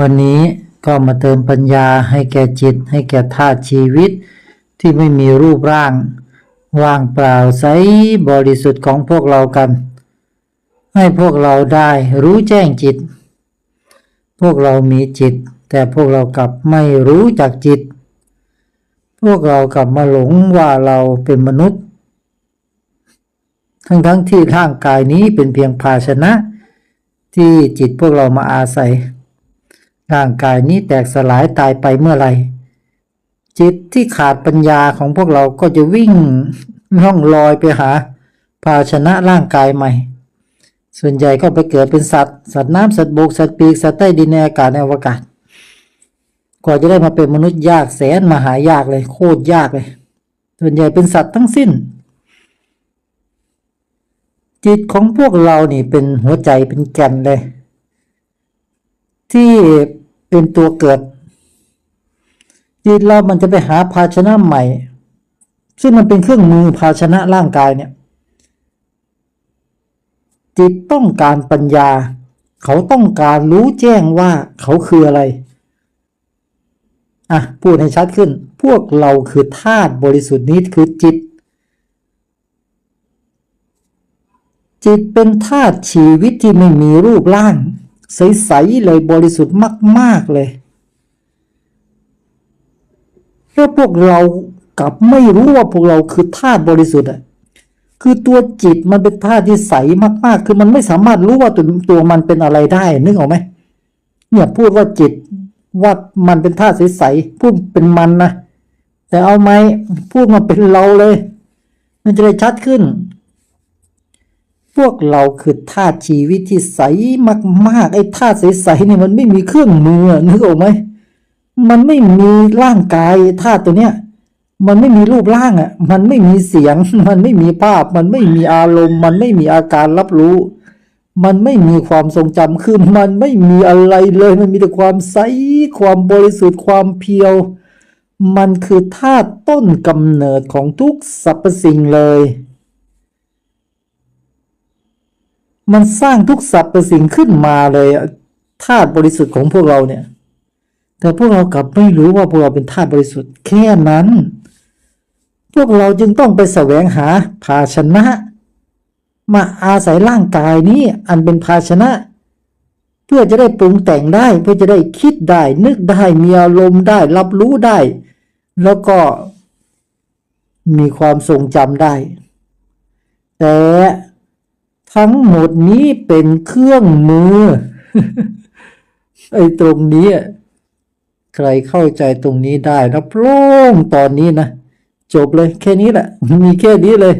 วันนี้ก็มาเติมปัญญาให้แก่จิต ให้แก่ธาตุชีวิต ที่ไม่มีรูปร่าง ว่างเปล่าใสบริสุทธิ์ของพวกเรากัน ให้พวกเราได้รู้แจ้งจิต พวกเรามีจิต แต่พวกเรากลับไม่รู้จักจิต พวกเรากลับมาหลงว่าเราเป็นมนุษย์ ทั้งๆทที่ร่างกายนี้เป็นเพียงภาชนะ ที่จิตพวกเรามาอาศัย ร่างกายนี้แตกสลายตายไปเมื่อไหร่จิตที่ขาดปัญญาของพวกเราก็จะวิ่งล่องลอยไปหา ภาชนะร่างกายใหม่ ส่วนใหญ่ก็ไปเกิดเป็นสัตว์ สัตว์น้ำสัตว์บกสัตว์ปีกสัตว์ใต้ดินในอากาศในอวกาศกว่าจะได้มาเป็นมนุษย์ยากแสนมหายากเลย โคตรยากเลย ส่วนใหญ่เป็นสัตว์ทั้งสิ้น จิตของพวกเรานี่เป็นหัวใจเป็นแก่นเลย ที่ เป็นตัวเกิดจิตเรามันจะไปหาภาชนะใหม่ ซึ่งมันเป็นเครื่องมือภาชนะร่างกายเนี่ย จิตต้องการปัญญา เขาต้องการรู้แจ้งว่าเขาคืออะไร อะ พูดให้ชัดขึ้น พวกเราคือธาตุบริสุทธิ์นี้คือจิต จิตเป็นธาตุชีวิตที่ไม่มีรูปร่าง ใสๆเลยบริสุทธิ์มาก ๆ เลยแล้วพวกเรากลับไม่รู้ว่าพวกเราคือธาตุบริสุทธิ์อะคือตัวจิตมันเป็นธาตุที่ใสมากๆ คือมันไม่สามารถรู้ว่าตัวตัวมันเป็นอะไรได้นึกออกไหมเนี่ยพูดว่าจิตว่ามันเป็นธาตุใสๆพูดเป็นมันนะแต่เอาไหมพูดมาเป็นเราเลย มันจะได้ชัดขึ้น พวกเราคือธาตุชีวิตที่ใสมากๆ ไอ้ธาตุใสๆนี่มันไม่มีเครื่องมือนึกออกไหมมันไม่มีร่างกายธาตุตัวเนี้ยมันไม่มีรูปร่างอะ มันไม่มีเสียง มันไม่มีภาพ มันไม่มีอารมณ์ มันไม่มีอาการรับรู้ มันไม่มีความทรงจำคือมันไม่มีอะไรเลย มันมีแต่ความใส ความบริสุทธิ์ ความเพียว มันคือธาตุต้นกำเนิดของทุกสรรพสิ่งเลย มันสร้างทุกสรรพสิ่งขึ้นมาเลยธาตุบริสุทธิ์ของพวกเราเนี่ย แต่พวกเรากลับไม่รู้ว่าพวกเราเป็นธาตุบริสุทธิ์แค่นั้น พวกเราจึงต้องไปแสวงหาภาชนะ มาอาศัยร่างกายนี้อันเป็นภาชนะ เพื่อจะได้ปรุงแต่งได้ เพื่อจะได้คิดได้ นึกได้มีอารมณ์ได้ รับรู้ได้ แล้วก็มีความทรงจำได้ แต่ ทั้งหมดนี้เป็นเครื่องมือ ไอ้ตรงนี้อะใครเข้าใจตรงนี้ได้รับโล่งตอนนี้นะ จบเลยแค่นี้แหละ มีแค่นี้เลย